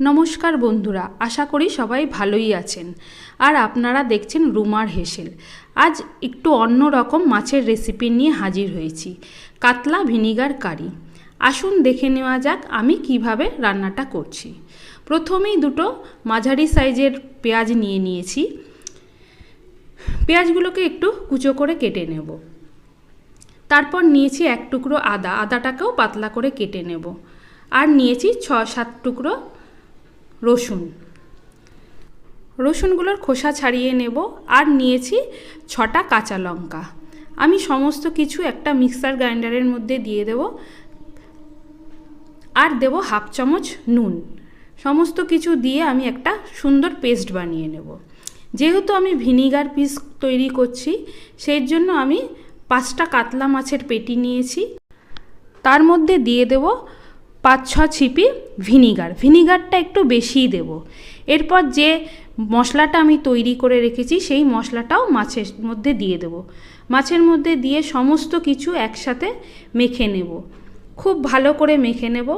নমস্কার বন্ধুরা, আশা করি সবাই ভালোই আছেন। আর আপনারা দেখছেন রুমার হেসেল। আজ একটু অন্য রকম মাছের রেসিপি নিয়ে হাজির হয়েছি। কাতলা ভিনিগার কারি। আসুন দেখে নেওয়া যাক আমি কীভাবে রান্নাটা করছি। প্রথমেই দুটো মাঝারি সাইজের পেঁয়াজ নিয়ে নিয়েছি। পেঁয়াজগুলোকে একটু কুচো করে কেটে নেব। তারপর নিয়েছি এক টুকরো আদা। আদাটাকেও পাতলা করে কেটে নেব। আর নিয়েছি ছ সাত টুকরো রসুন। রসুনগুলোর খোসা ছাড়িয়ে নেব আর নিয়েছি ছটা কাঁচা লঙ্কা। আমি সমস্ত কিছু একটা মিক্সার গ্রাইন্ডারের মধ্যে দিয়ে দেব আর দেব হাফ চামচ নুন। সমস্ত কিছু দিয়ে আমি একটা সুন্দর পেস্ট বানিয়ে নেব। যেহেতু আমি ভিনিগার পিস তৈরি করছি, সেই জন্য আমি পাঁচটা কাতলা মাছের পেটি নিয়েছি। তার মধ্যে দিয়ে দেব পাঁচ ছ ছিপি ভিনিগার। ভিনিগারটা একটু বেশিই দেব। এরপর যে মশলাটা আমি তৈরি করে রেখেছি, সেই মশলাটাও মাছের মধ্যে দিয়ে দেব। মাছের মধ্যে দিয়ে সমস্ত কিছু একসাথে মেখে নেব। খুব ভালো করে মেখে নেব।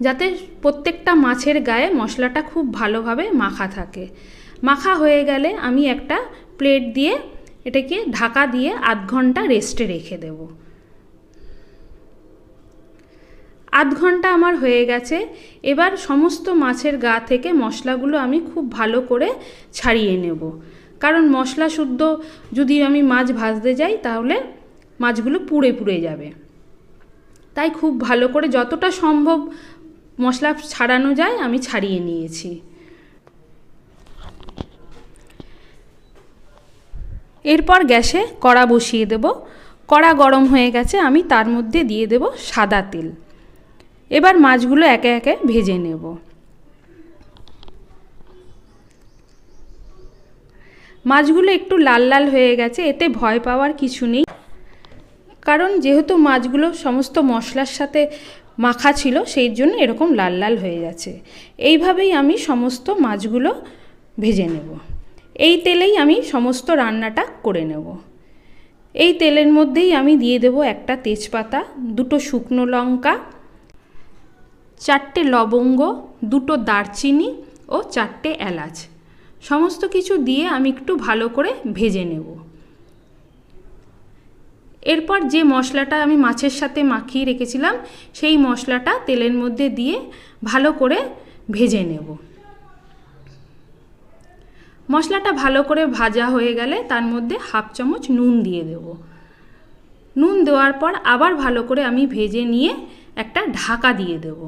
যাতে প্রত্যেকটা মাছের গায়ে মশলাটা খুব ভালোভাবে মাখা থাকে। মাখা হয়ে গেলে আমি একটা প্লেট দিয়ে এটাকে ঢাকা দিয়ে আধ ঘণ্টা রেস্টে রেখে দেব। আধ ঘণ্টা আমার হয়ে গেছে। এবার সমস্ত মাছের গা থেকে মশলাগুলো আমি খুব ভালো করে ছাড়িয়ে নেব। কারণ মশলা শুদ্ধ যদি আমি মাছ ভাজতে যাই, তাহলে মাছগুলো পুড়ে পুড়ে যাবে। তাই খুব ভালো করে যতটা সম্ভব মশলা ছাড়ানো যায়, আমি ছাড়িয়ে নিয়েছি। এরপর গ্যাসে কড়া বসিয়ে দেব। কড়া গরম হয়ে গেছে, আমি তার মধ্যে দিয়ে দেব সাদা তেল। এবার মাছগুলো একে একে ভেজে নেব। মাছগুলো একটু লাল লাল হয়ে গেছে, এতে ভয় পাওয়ার কিছু নেই। কারণ যেহেতু মাছগুলো সমস্ত মশলার সাথে মাখা ছিল, সেই জন্য এরকম লাল লাল হয়ে গেছে। এইভাবেই আমি সমস্ত মাছগুলো ভেজে নেব। এই তেলেই আমি সমস্ত রান্নাটা করে নেব। এই তেলের মধ্যেই আমি দিয়ে দেব একটা তেজপাতা, দুটো শুকনো লঙ্কা চারটে লবঙ্গ, দুটো দারচিনি ও চারটে এলাচ। সমস্ত কিছু দিয়ে আমি একটু ভালো করে ভেজে নেব। এরপর যে মশলাটা আমি মাছের সাথে মাখিয়ে রেখেছিলাম, সেই মশলাটা তেলের মধ্যে দিয়ে ভালো করে ভেজে নেব। মশলাটা ভালো করে ভাজা হয়ে গেলে তার মধ্যে হাফ চামচ নুন দিয়ে দেব। নুন দেওয়ার পর আবার ভালো করে আমি ভেজে নিয়ে একটা ঢাকা দিয়ে দেব।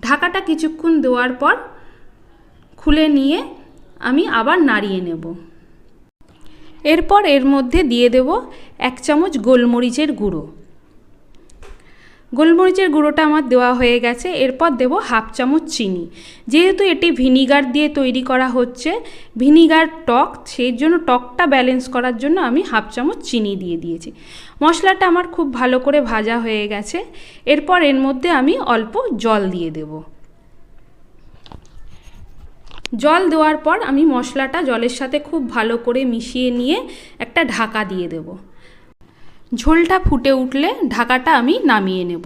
ঢাকাটা কিছুক্ষণ দেওয়ার পর খুলে নিয়ে আমি আবার নাড়িয়ে নেব। এরপর এর মধ্যে দিয়ে দেব এক চামচ গোলমরিচের গুঁড়ো। গোলমরিচের গুঁড়োটা আমার দেওয়া হয়ে গেছে, এরপর দেব হাফ চামচ চিনি। যেহেতু এটি ভিনিগার দিয়ে তৈরি করা হচ্ছে, ভিনিগার টক, সেই জন্য টকটা ব্যালেন্স করার জন্য আমি হাফ চামচ চিনি দিয়ে দিয়েছি। মশলাটা আমার খুব ভালো করে ভাজা হয়ে গেছে, এরপর এর মধ্যে আমি অল্প জল দিয়ে দেব। জল দেওয়ার পর আমি মশলাটা জলের সাথে খুব ভালো করে মিশিয়ে নিয়ে একটা ঢাকা দিয়ে দেবো। ঝোলটা ফুটে উঠলে ঢাকাটা আমি নামিয়ে নেব।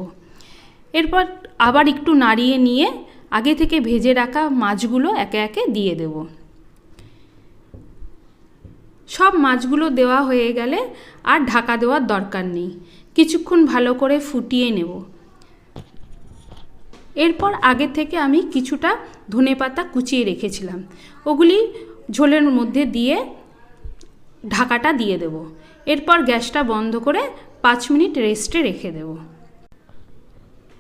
এরপর আবার একটু নাড়িয়ে নিয়ে আগে থেকে ভেজে রাখা মাছগুলো একে একে দিয়ে দেব। সব মাছগুলো দেওয়া হয়ে গেলে আর ঢাকা দেওয়ার দরকার নেই। কিছুক্ষণ ভালো করে ফুটিয়ে নেব। এরপর আগে থেকে আমি কিছুটা ধনে পাতা কুচিয়ে রেখেছিলাম। ওগুলি ঝোলের মধ্যে দিয়ে ঢাকাটা দিয়ে দেবো। এরপর গ্যাসটা বন্ধ করে পাঁচ মিনিট রেস্টে রেখে দেব।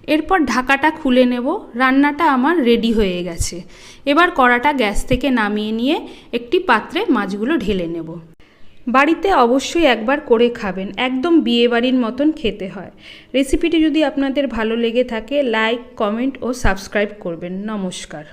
এরপর ঢাকাটা খুলে নেব। রান্নাটা আমার রেডি হয়ে গেছে। এবার কড়াটা গ্যাস থেকে নামিয়ে নিয়ে একটি পাত্রে মাছগুলো ঢেলে নেব। বাড়িতে অবশ্যই একবার করে খাবেন। একদম বিয়েবাড়ির মতন খেতে হয়। রেসিপিটি যদি আপনাদের ভালো লেগে থাকে, লাইক, কমেন্ট ও সাবস্ক্রাইব করবেন। নমস্কার।